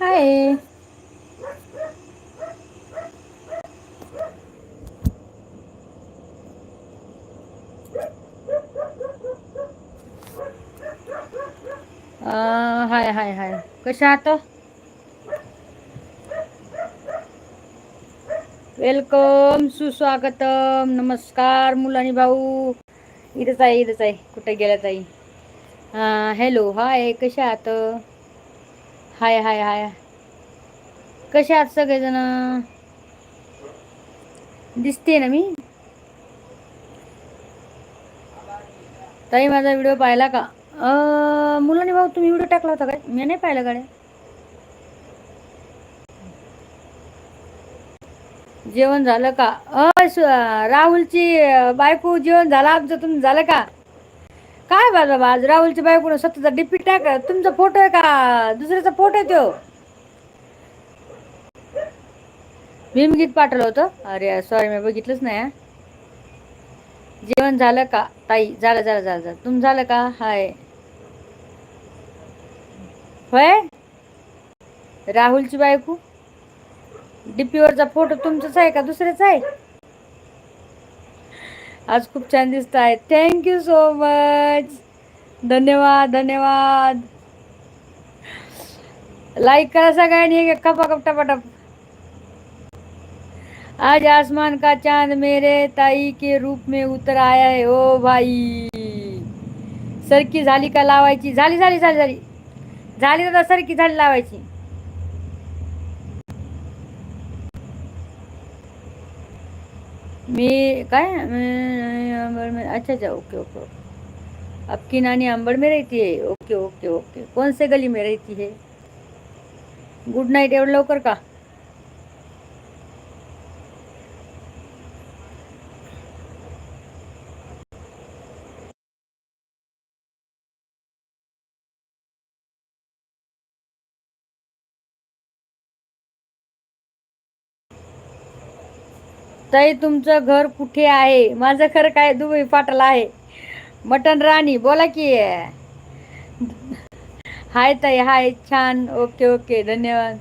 हाय हाय हाय हाय कशा आहात वेलकम सुस्वागतम नमस्कार मुलानी भाऊ इथंच आहे इथंच आहे कुठे गेल्या ताई हॅलो हाय कशा आहात? हाय हाय हाय कशा आहात सगळेजण? दिसते ना मी? ताई माझा व्हिडिओ पाहिला का? अं, भाऊ तुम्ही व्हिडिओ टाकला होता काय? मी नाही पाहिला गाड्या. जेवण झालं का? अ राहुलची बायको जेवण झालं आमचं तुम्ही झालं का? काय बाबा आज राहुलची बायको स्वतःचा डीपी टाक तुमचा फोटो आहे का? दुसऱ्याचा फोटो आहे तो. भीमगीत पाठवलं होतं. अरे सॉरी मी बघितलंच नाही जेवण झालं का? ताई झालं झालं झालं झालं. तुम झालं का? हाय. होय? राहुलची बायको? डीपीवरचा फोटो तुमचाच आहे का? दुसऱ्याचा आहे? आज खूप छान दिसत आहे थँक्यू सो मच धन्यवाद धन्यवाद. लाईक करा सगळ्यांनी एक कपा कप टपाटप. आज आसमान का चांद मेरे ताई के रूप में उतर आया है ओ भाई. सरकी झाली का लावायची? झाली झाली झाली झाली. झाली दादा सरकी झाली लावायची. मी काय? अंबड़ में अच्छा अच्छा ओके ओके ओके. आपकी नानी अंबड़ में रहती है? Okay okay okay. कौन से गली में रहती है? गुड नाईट एवढं लवकर का? ताई तुमचं घर कुठे आहे? माझं घर काय दुबई पाटला आहे. मटन राणी बोला की. हाय ताई हाय छान. ओके ओके धन्यवाद.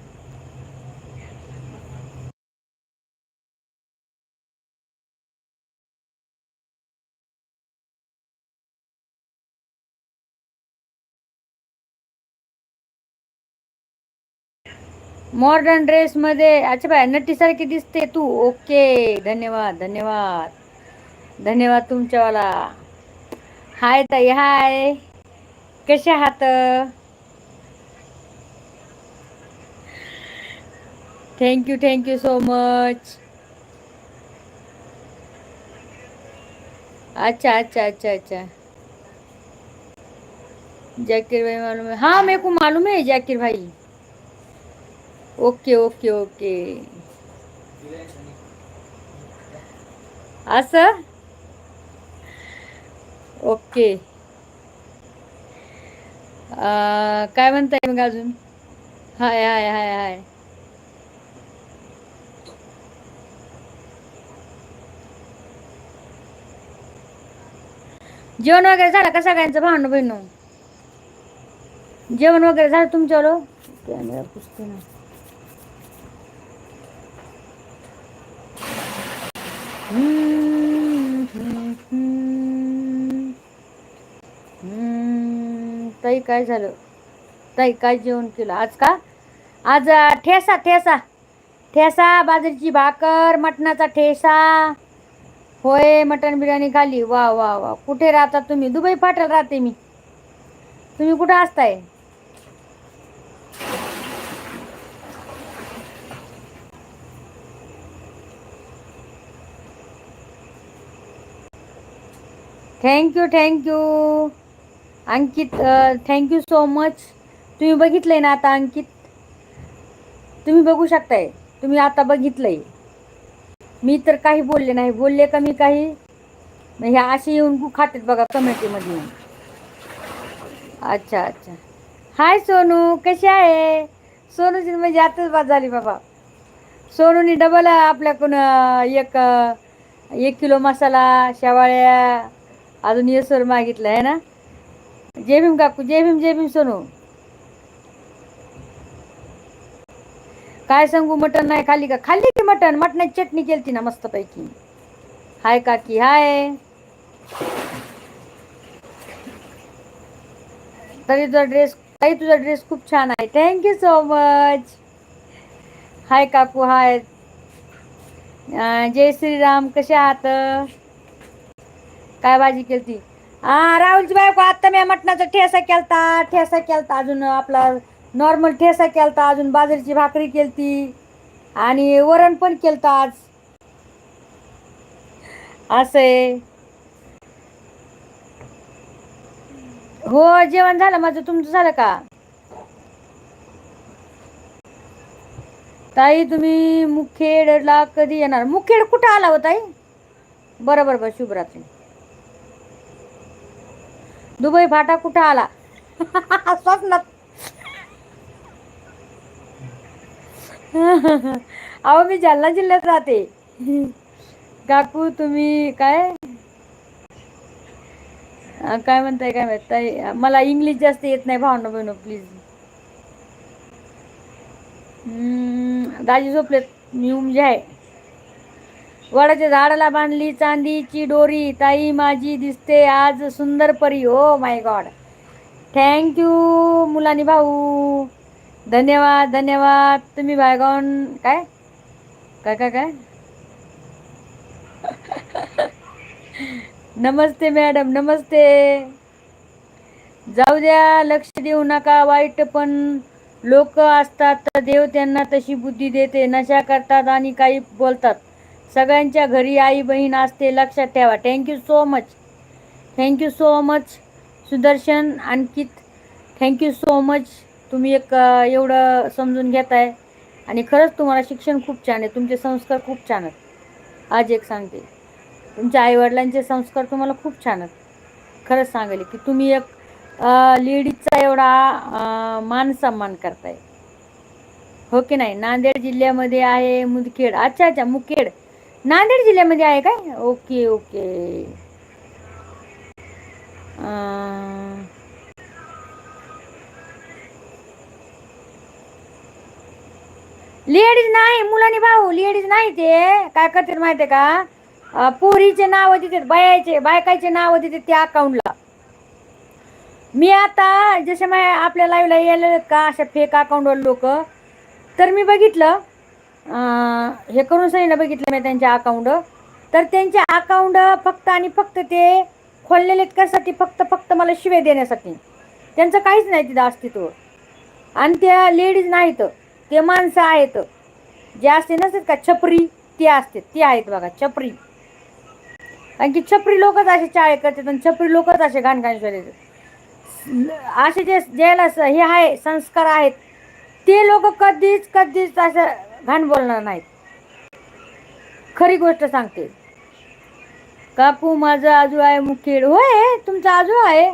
मॉडर्न ड्रेस मध्ये अच्छा बाय नटीसारखी दिसते तू. ओके धन्यवाद धन्यवाद. धन्यवाद तुमच्यावाला. हाय ताई हाय. कसे आहात? थँक्यू थँक्यू सो मच अच्छा अच्छा अच्छा अच्छा. जाकिर भाई मालूम है हाँ मेरे को मालूम है जाकिर भाई ओके ओके ओके. असं ओके. काय म्हणताय मग अजून? हाय हाय हाय हाय. जेवण वगैरे झालं का सगळ्यांचं भांडण बहिण जेवण वगैरे झालं तुमच्यावर? कॅमेरा पुसते ना ताई काय झालं? ताई काय जेवण केलं? आज का? आज ठेसा ठेसा. ठेसा बाजरीची भाकर मटणाचा ठेसा. होय मटण बिर्याणी खाली वा वा वा. कुठे राहता तुम्ही? दुबई फाटल राहते मी. तुम्ही कुठं असताय? Thank you thank you Ankit thank you so much तुम्ही बघितलंय ना आता अंकित? तुम्ही बघू शकताय. तुम्ही आता बघितलंय. मी तर काही बोलले नाही. बोलले का मी काही? ह्या असे येऊन गु खातात बघा कमिटीमध्ये. येऊन अच्छा अच्छा. हाय सोनू. कशी आहे? सोनूची म्हणजे आताच बात झाली बाबा. सोनूनी डबल आपल्याकडून एक एक किलो मसाला शेवाळ्या अजून येसर मागितलं आहे ना? जय भीम काकू जय भीम जय भीम सोनू काय सांगू मटण नाही खाली का? खाली की मटण? मटणाची चटणी केलती ना मस्तपैकी. हाय काकी हाय. तरी तुझा ड्रेस काही तुझा ड्रेस खूप छान आहे. थँक्यू सो मच हाय काकू हाय. जय श्रीराम कसे आहात? काय भाजी केली हा राहुलची बायको आता मी मटणाचा ठेसा केलता ठेसा केलता अजून आपला नॉर्मल ठेसा केलता अजून बाजरीची भाकरी केलती. आणि वरण पण केलतं आज. असं आहे. हो जेवण झालं माझं. तुमचं झालं का? ताई तुम्ही मुखेडला कधी येणार? मुखेड कुठं आला हो ताई? बरं बरं बरं शुभरात्री. दुबई फाटा कुठं आला? स्वप्नात अहो मी जालना जिल्ह्यात राहते. काकू तुम्ही काय? काय म्हणताय काय माहीत? ताई मला इंग्लिश जास्त येत नाही भावना बहिण प्लीज दाजी झोपलेत. मी उमजे आहे. वडाच्या झाडाला बांधली चांदीची डोरी. ताई माझी दिसते आज सुंदर परी. हो माय गॉड थँक्यू मुलानी भाऊ. धन्यवाद धन्यवाद. तुम्ही बायगॉन काय? काय काय काय? नमस्ते मॅडम नमस्ते. जाऊ द्या लक्ष देऊ नका वाईट पण. लोक असतात तर देव त्यांना तशी बुद्धी देते. नशा करतात आणि काही बोलतात. सगळ्यांच्या घरी आई बहीण असते लक्षात ठेवा. Thank you so much thank you so much Sudarshan Ankit. Thank you so much तुम्ही एक एवढं समजून घेताय. आणि खरंच तुम्हाला शिक्षण खूप छान आहे. तुमचे संस्कार खूप छान आहेत. आज एक सांगते. तुमच्या आईवडिलांचे संस्कार तुम्हाला खूप छान आहेत. खरंच सांगेल की तुम्ही एक लेडीजचा एवढा मान सन्मान करताय. हो की नाही? नांदेड जिल्ह्यामध्ये आहे मुदखेड. अच्छा अच्छा मुखेड. नांदेड जिल्ह्यामध्ये आहे काय? Okay okay. लेडीज नाही मुलांनी भाऊ लेडीज नाही ते. काय करतात माहितीये का? पोरीचे नाव देतात बायाचे बायकाचे नाव देतात त्या अकाउंटला मी आता जसे मा आपल्या लाईव्हला यायला का अशा फेक अकाउंटवर लोक तर मी बघितलं हे करून सनीला बघितलं मी त्यांच्या अकाउंट तर त्यांचे अकाउंट फक्त आणि फक्त ते खोललेले कशासाठी? फक्त फक्त मला शिवे देण्यासाठी. त्यांचं काहीच नाही तिथं अस्तित्व. आणि त्या लेडीज नाहीत. ते माणसं आहेत. जे असते नसतात का? छपरी. ते असते. ते आहेत बघा छपरी. कारण की छपरी लोकच असे चाळे करतात आणि छपरी लोकच असे घाणघाण शोधायचे असे जे ज्याला हे आहे संस्कार आहेत ते लोक कधीच कधीच असं घाण बोलणार नाहीत. खरी गोष्ट सांगते. काकू माझं आजू आहे मुखेड. होय तुमचा आजू आहे?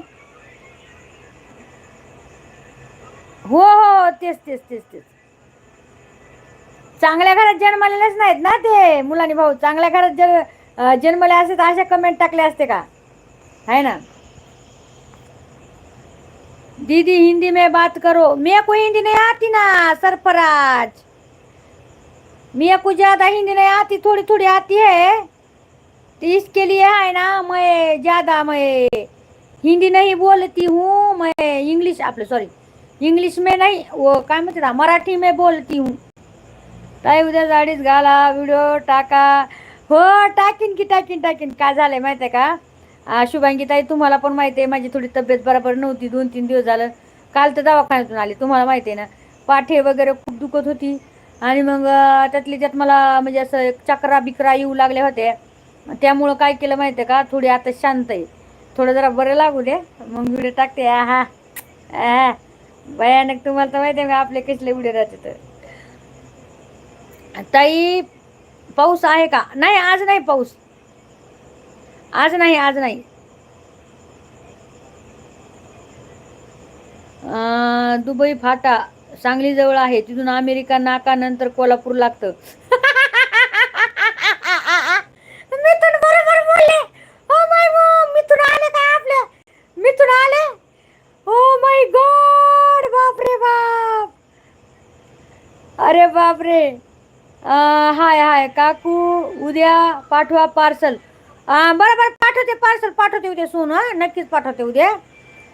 हो, हो हो तेच तेच तेच तेच. चांगल्या घरात जन्मलेलेच नाहीत ना ते मुलांनी भाऊ. चांगल्या घरात जर जन्मले असते तर अशा कमेंट टाकले असते का? है ना? दीदी हिंदी में बात करो. मेरे को हिंदी नहीं आती ना सरफराज. मी को ज़्यादा हिंदी नहीं आती थोड़ी थोड़ी आती है। तो इसके लिए है ना मैं ज़्यादा मैं हिंदी नहीं बोलती हूँ मैं इंग्लिश आपलं सॉरी इंग्लिश में नाही वो काय म्हणते ना मराठी में बोलती हूँ। ताई उद्या जाडीच घाला व्हिडिओ टाका। हो टाकीन की टाकीन टाकीन काय झालं आहे माहिती आहे का शुभांगी ताई तुम्हाला पण माहिती आहे माझी थोडी तब्येत बरोबर नव्हती दोन तीन दिवस झालं. काल तर दवाखान्यातून आली तुम्हाला माहिती आहे ना. पाठे वगैरे खूप दुखत होती. आणि मग त्यातली त्यात मला म्हणजे असं एक चक्रा बिकरा येऊ लागल्या होत्या त्यामुळं काय केलं माहिती आहे का? थोडी आता शांत आहे. थोडं जरा बरं लागू दे. मग व्हिडिओ टाकते. हा हा भयानक तुम्हाला तर माहिती आहे आपले कसले व्हिडिओ राहते तर. ताई पाऊस आहे का? नाही आज नाही पाऊस. आज नाही आज नाही. दुबई फाटा. सांगली जवळ आहे तिथून अमेरिका नाका नंतर कोल्हापूर लागतं. मिथून बरोबर बोलले. हो माय मिथून आले काय आपलं? मिथून आले? हो माय गॉड बाप रे बाप. अरे बापरे. रे हाय हाय काकू उद्या पाठवा पार्सल. बरोबर पाठवते पार्सल पाठवते उद्या सोन हा नक्कीच पाठवते उद्या.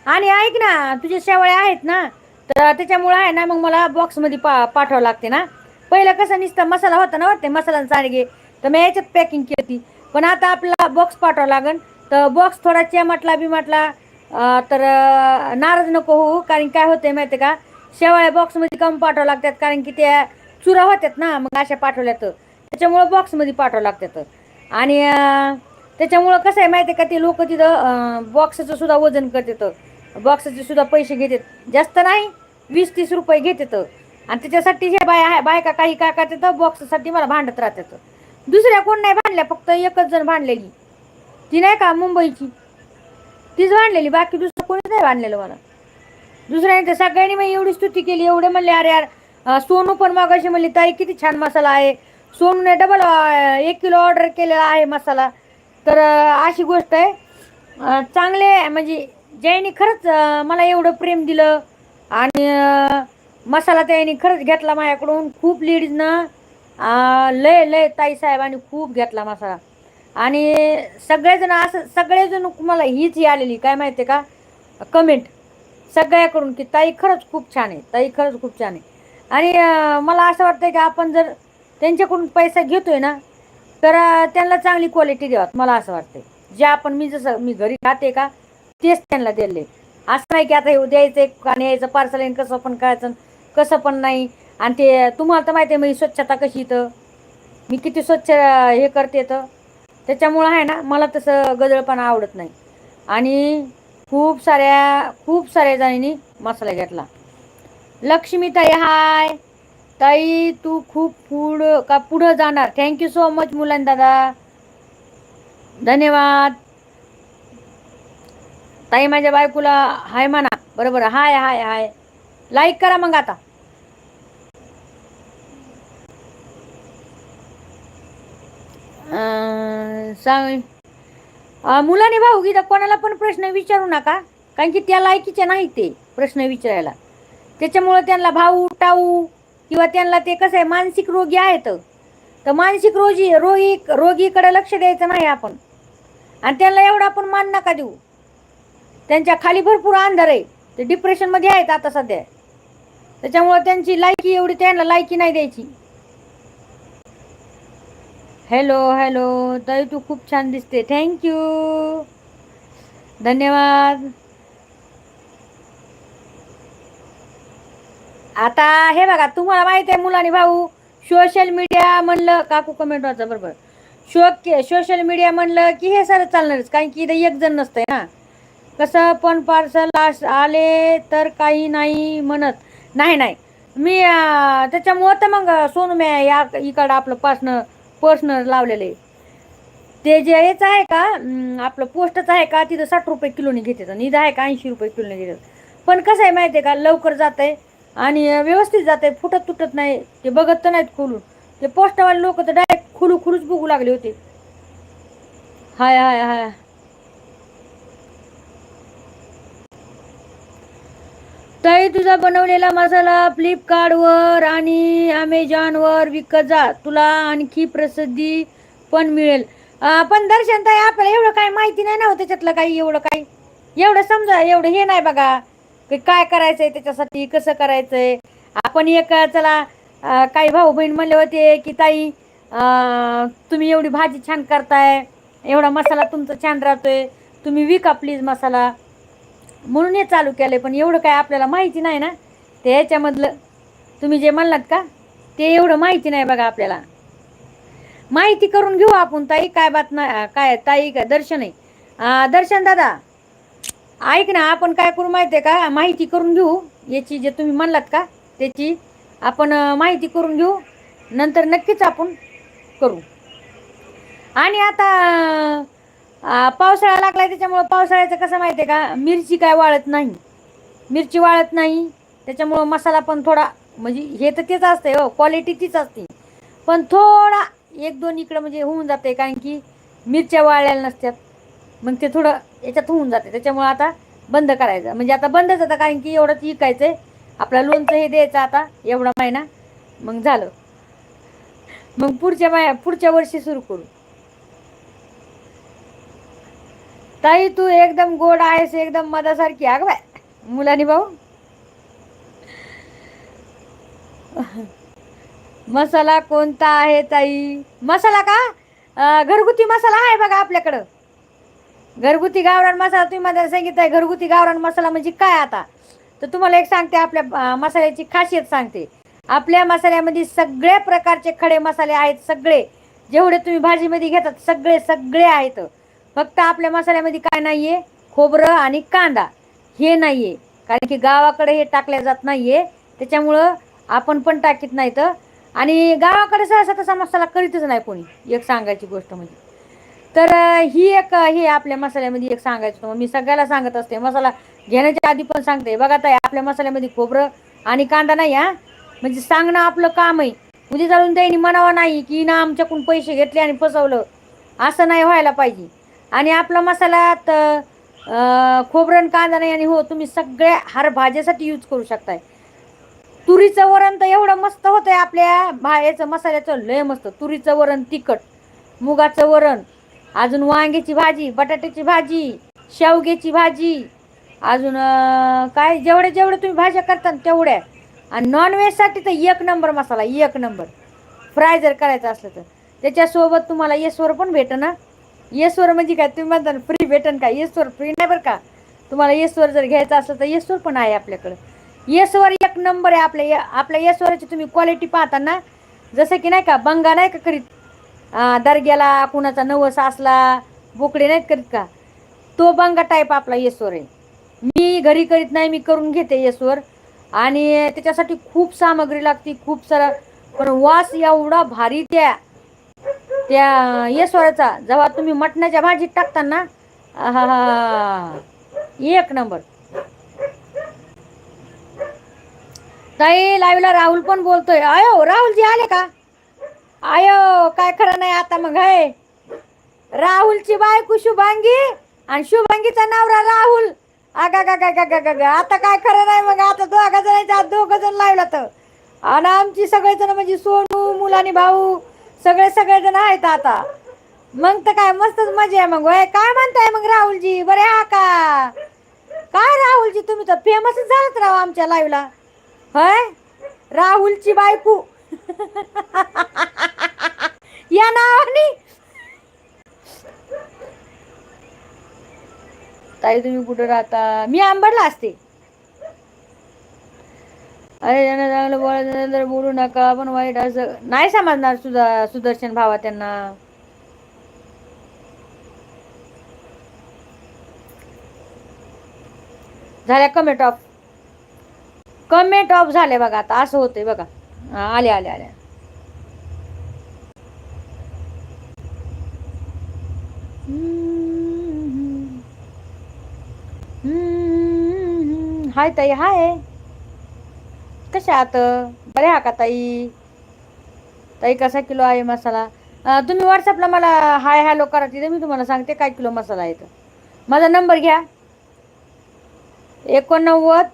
आणि ऐक ना तुझे शेवळे आहेत ना तर त्याच्यामुळं आहे ना मग मला बॉक्समध्ये पा पाठवावं लागते ना. पहिलं कसं नुसतं मसाला होता ना हो, वाटते मसाला सांडगे तर मी याच्यात पॅकिंग केली. पण आता आपला बॉक्स पाठवावं लागेल. तर बॉक्स थोडा चिमटला बिमटला तर नाराज नको होऊ. कारण काय होतंय माहिती आहे का? शेवाळ्या बॉक्समध्ये कम पाठवावं लागतात. कारण की त्या चुरा होत्यात ना मग अशा पाठवल्या तर त्याच्यामुळं बॉक्समध्ये पाठवावं लागतात. आणि त्याच्यामुळं कसं आहे माहिती आहे का? ते लोक तिथं बॉक्सचं सुद्धा वजन करतात. बॉक्सचे सुद्धा पैसे घेतात. जास्त नाही वीस तीस रुपये घेतात. आणि त्याच्यासाठी हे बाय आहे बायका काही काय करतात बॉक्ससाठी मला भांडत राहतात. दुसऱ्या कोण नाही भांडल्या फक्त एकच जण भांडलेली. ती नाही का मुंबईची? तीच भांडलेली बाकी दुसरं कोणीच नाही भांडलेलं मला. दुसऱ्याने तर सगळ्यांनी मग एवढी स्तुती केली एवढे म्हणले अरे यार सोनू पण मग अशी म्हणली ताई किती छान मसाला आहे. सोनूने डबल एक किलो ऑर्डर केलेला आहे मसाला. तर अशी गोष्ट आहे. चांगले म्हणजे ज्याने खरंच मला एवढं प्रेम दिलं आणि मसाला त्याने खरंच घेतला माझ्याकडून. खूप लेडीजनं लय लय ताई साहेबांनी खूप घेतला मसाला. आणि सगळेजण असं सगळेजण मला हीच ही आलेली काय माहिती आहे का? कमेंट सगळ्याकडून की ताई खरंच खूप छान आहे ताई खरंच खूप छान आहे. आणि मला असं वाटतं की आपण जर त्यांच्याकडून पैसा घेतोय ना तर त्यांना चांगली क्वालिटी द्यावात मला असं वाटतंय. जे आपण मी जसं मी घरी खाते का तेच त्यांना दिले. असं नाही की आता हे द्यायचं एक आणि यायचं पार्सल आहे कसं पण करायचं कसं पण नाही. आणि ते तुम्हाला तर माहिती आहे मी स्वच्छता कशी इथं? मी किती स्वच्छ हे करते तर त्याच्यामुळं आहे ना मला तसं गदळपणा आवडत नाही. आणि खूप साऱ्या खूप साऱ्या जणींनी मसाला घेतला. लक्ष्मी ताई हाय. ताई तू खूप पुढं का पुढं जाणार? थँक्यू सो मच मुलांदादा धन्यवाद. ताई माझ्या बायकोला हाय म्हणा. बरोबर. हाय हाय हाय. लाईक करा मग आता. अं, सांग. मुलाने भाऊ गीता कोणाला पण प्रश्न विचारू नका. कारण की त्या लायकीचे नाही ते प्रश्न विचारायला. त्याच्यामुळं त्यांना भाऊ टाऊ किंवा त्यांना ते कसं आहे मानसिक रोगी आहेत. तर मानसिक रोगी रोगी रोगीकडे लक्ष द्यायचं नाही आपण. आणि त्यांना एवढं आपण मान नका देऊ. त्यांच्या खाली भरपूर अंधार आहे. ते डिप्रेशनमध्ये आहेत आता सध्या. त्याच्यामुळं त्यांची लायकी एवढी त्यांना लायकी नाही द्यायची. हॅलो हॅलो ताई तू खूप छान दिसते. थँक्यू धन्यवाद. आता हे बघा तुम्हाला माहिती आहे मुलांनी भाऊ सोशल मीडिया म्हणलं काकू कमेंट वाचा बरोबर. शो सोशल मीडिया म्हणलं की हे सर चालणारच कारण की इथं एक जण नसतंय ना. कसं पण पार्सल आले तर काही नाही म्हणत. नाही नाही. मी त्याच्यामुळं तर मग सोनू म्या या इकडं आपलं पासनं पर्सनल लावलेलं. आहे ते जे हेच आहे का आपलं पोस्टच आहे का तिथं साठ रुपये किलोनी घेतात आणि इथं आहे का ऐंशी रुपये किलोनी घेतात. पण कसं आहे माहिती आहे का लवकर जात आहे आणि व्यवस्थित जात आहे फुटत तुटत नाही ते बघत तर नाहीत खोलून. ते पोस्टवाले लोक तर डायरेक्ट खुलू खुलूच बघू लागले होते. हाय हाय हाय. ताई तुझा बनवलेला मसाला फ्लिपकार्टवर आणि अमेझॉनवर विकत जा. तुला आणखी प्रसिद्धी पण मिळेल. पण दर्शन ताई आपल्याला एवढं काही माहिती नाही ना हो, त्याच्यातलं काही एवढं काही. एवढं समजा एवढं हे नाही बघा. की काय करायचंय त्याच्यासाठी कसं करायचंय. आपण एक चला काही भाऊ बहीण म्हणले होते की ताई तुम्ही एवढी भाजी छान करताय. एवढा मसाला तुमचा छान राहतोय. तुम्ही विका प्लीज मसाला. म्हणून हे चालू केलंय पण एवढं काय आपल्याला माहिती नाही ना. ते ह्याच्यामधलं तुम्ही जे म्हणलात का ते एवढं माहिती नाही बघा आपल्याला. माहिती करून घेऊ आपण ताई काय बात नाही काय ताई काय दर्शन आहे. दर्शन दादा ऐक ना आपण काय करू माहिती आहे का माहिती करून घेऊ याची जे तुम्ही म्हणलात का त्याची आपण माहिती करून घेऊ नंतर नक्कीच आपण करू. आणि आता पावसाळा लागलाय त्याच्यामुळं पावसाळ्याचं कसं माहिती आहे का? मिरची काय वाळत नाही. मिरची वाळत नाही. त्याच्यामुळं मसाला पण थोडा म्हणजे हे तर तेच असते हो क्वालिटी तीच असते. पण थोडा एक दोन इकडं म्हणजे होऊन जाते कारण की मिरच्या वाळलेल्या नसतात मग ते थोडं याच्यात होऊन जाते त्याच्यामुळं आता बंद करायचं. म्हणजे आता बंदच आता कारण की एवढंच विकायचं आहे आपलं लोणचं हे द्यायचं आता एवढा महिना. मग झालं. मग पुढच्या माया पुढच्या वर्षी सुरू करू. ताई तू एकदम गोड आहेस एकदम मधासारखी आग बाय मुलानी भाऊ. मसाला कोणता आहे ताई? मसाला का? घरगुती मसाला आहे बघा आपल्याकडं. घरगुती गावरान मसाला तुम्ही मला सांगितलं घरगुती गावरान मसाला म्हणजे काय आता? तर तुम्हाला एक सांगते आपल्या मसाल्याची खासियत सांगते. आपल्या मसाल्यामध्ये सगळ्या प्रकारचे खडे मसाले आहेत सगळे. जेवढे तुम्ही भाजीमध्ये घेतात सगळे सगळे आहेत. फक्त आपल्या मसाल्यामध्ये काय नाहीये? खोबरं आणि कांदा. हे नाहीये. कारण की गावाकडे हे टाकल्या जात नाहीये. त्याच्यामुळं आपण पण टाकीत नाही तर आणि गावाकडे सहसा तसा मसाला करीतच नाही कोणी. एक सांगायची गोष्ट म्हणजे. तर ही एक हे आपल्या मसाल्यामध्ये एक सांगायचं मी सगळ्याला सांगत असते. मसाला घेण्याच्या आधी पण सांगते. बघा ताई आपल्या मसाल्यामध्ये खोबरं आणि कांदा नाही हा? म्हणजे सांगणं आपलं काम आहे उद्या चालून त्यांनी म्हणावं नाही की ना आमच्याकडून पैसे घेतले आणि फसवलं. असं नाही व्हायला पाहिजे. आणि आपला मसाला तर खोबरण कांदा नाही आणि हो तुम्ही सगळ्या हर भाज्यासाठी यूज करू शकताय. तुरीचं वरण तर एवढं मस्त होतंय आपल्या भा याचं मसाल्याचं लय मस्त. तुरीचं वरण तिखट मुगाचं वरण अजून वांग्याची भाजी बटाट्याची भाजी शेवग्याची भाजी अजून काय जेवढे जेवढे तुम्ही भाज्या करता ना तेवढ्या. आणि नॉनव्हेजसाठी तर एक नंबर मसाला एक नंबर फ्राय जर करायचा असलं तर. त्याच्यासोबत तुम्हाला येसवर पण भेटन ना येसवर म्हणजे काय? तुम्ही म्हणता फ्री भेटन का? येसवर फ्री नाही बरं का? तुम्हाला येसवर जर घ्यायचं असलं तर येसवर पण आहे आपल्याकडं. येसवर एक नंबर आहे आपल्या या- आपल्या येसवराची तुम्ही क्वालिटी पाहता ना. जसं की नाही का बंगा नाही का करीत? दर्ग्याला कुणाचा नवस असला बोकडे नाहीत करीत का? तो बंगा टाईप आपला येसवर आहे. मी घरी करीत नाही मी करून घेते येसवर. आणि त्याच्यासाठी खूप सामग्री लागते खूप सारा. पण वास एवढा भारी त्या त्या येसवराचा जेव्हा तुम्ही मटणाच्या भाजीत टाकताना? एक नंबर. ताई लाईव्हला राहुल पण बोलतोय. अयो राहुलजी आले का? आयो काय खरं नाही आता मग हे राहुलची बायको शुभांगी आणि शुभांगीचा नवरा राहुल. आगा गा गा गा गा गा गा. आता काय खरं नाही मग आता दोघा जणांच्या दोघ जण लावला तर. आणि आमची सगळेजण म्हणजे सोनू मुलानी भाऊ सगळे सगळे जण आहेत आता. मग तर काय मस्तच मजा आहे मग वय काय म्हणताय मग राहुलजी? बरे हा का? काय राहुलजी तुम्ही तर फेमसच झालात राव आमच्या लाईव्हला होय? राहुलची बायको. या नावाने. ताई तुम्ही कुठं राहता? मी आंबडला असते. अरे त्यांना चांगलं बोलायचं तर बोलू नका पण वाईट असं नाही समजणार सुधा सुदर्शन भावा त्यांना झाल्या कमेंट ऑफ कमेंट ऑफ झाले बघा आता असं होतंय बघा आले आले आले हाय ताई हाय कशा आहात बरे हा का ताई? ताई कसा किलो आहे मसाला? तुम्ही व्हॉट्सअपला मला हाय हॅलो करा तिथे मी तुम्हाला सांगते काय किलो मसाला आहे तर माझा नंबर घ्या. एकोणनव्वद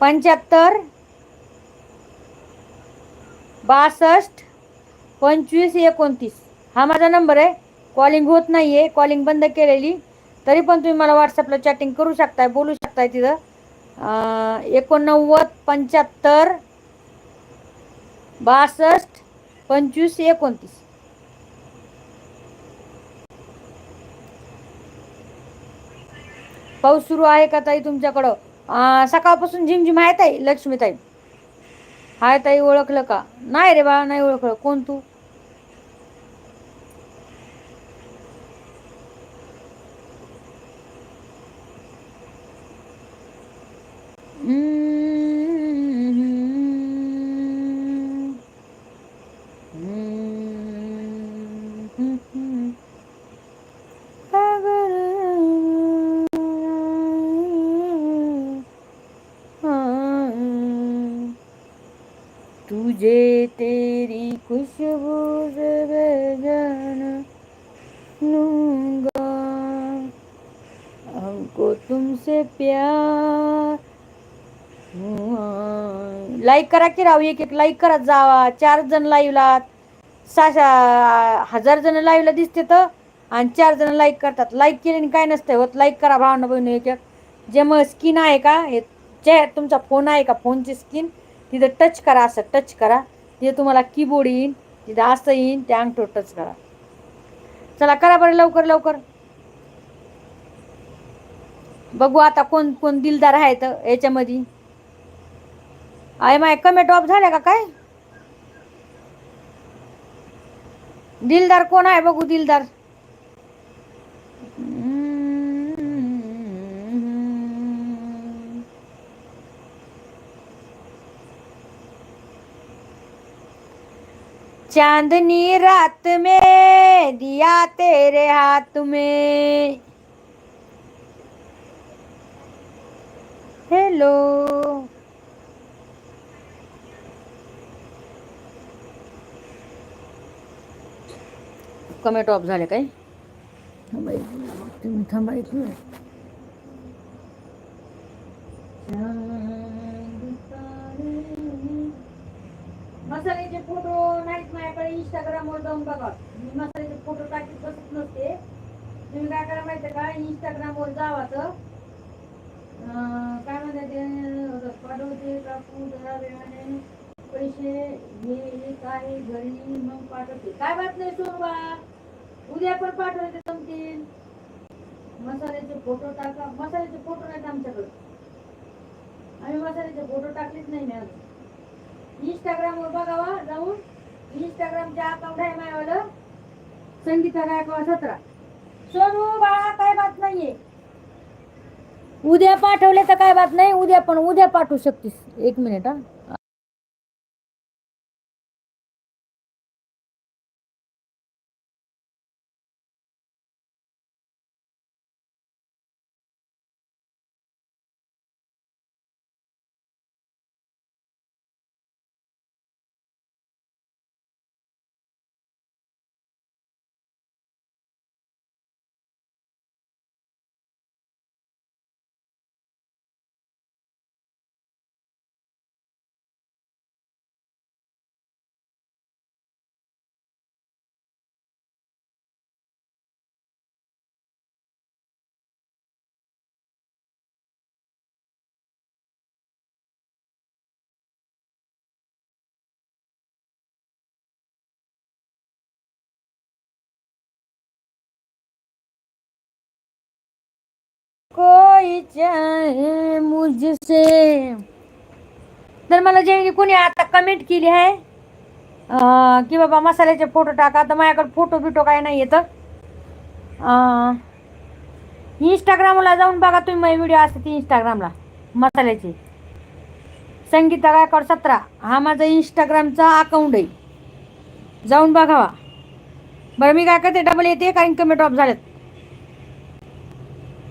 पंच्याहत्तर बासष्ट पंचवीस एकोणतीस. हा माझा नंबर आहे. कॉलिंग होत नाही आहे कॉलिंग बंद केलेली. तरी पण तुम्ही मला व्हॉट्सअपला चॅटिंग करू शकताय बोलू शकताय तिथं. एकोणनव्वद पंच्याहत्तर बासष्ट पंचवीस एकोणतीस. पाऊस सुरू आहे का ताई तुमच्याकडं? सकाळपासून झिमझिम आहे ताई लक्ष्मीताई. हाय ताई ओळखलं का? नाही रे बा नाही ओळखलं. कोण तू? तुझे लाईक करा की राव एक एक लाईक करत जावा. चार जण लाईव्हला सहा हजार जण लाईव्हला दिसते तर. आणि चार जण लाईक करतात. लाईक केल्याने काय नसतंय होत. लाईक करा भावना बहिणी एक एक. जे मग स्किन आहे का हे चे तुमचा फोन आहे का फोनची स्किन तिथं टच करा असं टच करा. तिथे तुम्हाला कीबोर्ड येईन तिथं असं येईन त्या अंगठो टच करा. चला करा बरं लवकर लवकर. बघू आता कोण कोण दिलदार आहेत याच्यामध्ये. माय कमेंट ऑफ़ झाल्या का काय? दिलदार कोण आहे बघू दिलदार. चांदनी रात में दिया तेरे हाथ में. हेलो कमेंट ऑफ झाले काय? तुम्ही थांबायचं मसाल्याचे फोटो नाहीत माझ्याकडे इंस्टाग्रामवर जाऊन बघा. मी मसाल्याचे फोटो टाकीत बसत नसते. तुम्ही काय करा माहिती का? इंस्टाग्रामवर जावा तर. काय म्हणतात ते? पाठवते टाकू जरा वेळाने पैसे हे काय घरी मग पाठवते. काय बात नाही सोडवा उद्या पण पाठवायचे जमतील मसाल्याचे फोटो टाका. मसाल्याचे फोटो नाहीत आमच्याकडे. आम्ही मसाल्याचे फोटो टाकलेच नाही मी अजून. इंस्टाग्रामवर बघावा हो, जाऊन. इंस्टाग्रामचे अकाउंट आहे माझ्यावालं संगीता गायकवा सतरा. सोनू बाळा काय बात नाहीये? उद्या पाठवले तर काय बात नाही. उद्या पण उद्या पाठवू शकतीस. एक मिनिट हा. कोई चाहे मुझसे। तर मला जे कोणी आता कमेंट केली आहे की बाबा मसाल्याचे फोटो टाका तर माझ्याकडे फोटो बिटो काय नाही येतं इंस्टाग्रामला जाऊन बघा तुम्ही माझी व्हिडिओ असते ती इंस्टाग्रामला मसाल्याची. संगीता गायकवाड सतरा हा माझा इंस्टाग्रामचा अकाउंट आहे. जाऊन बघावा. बरं मी काय करते डबल येते कारण कमी ऑफ झालेत.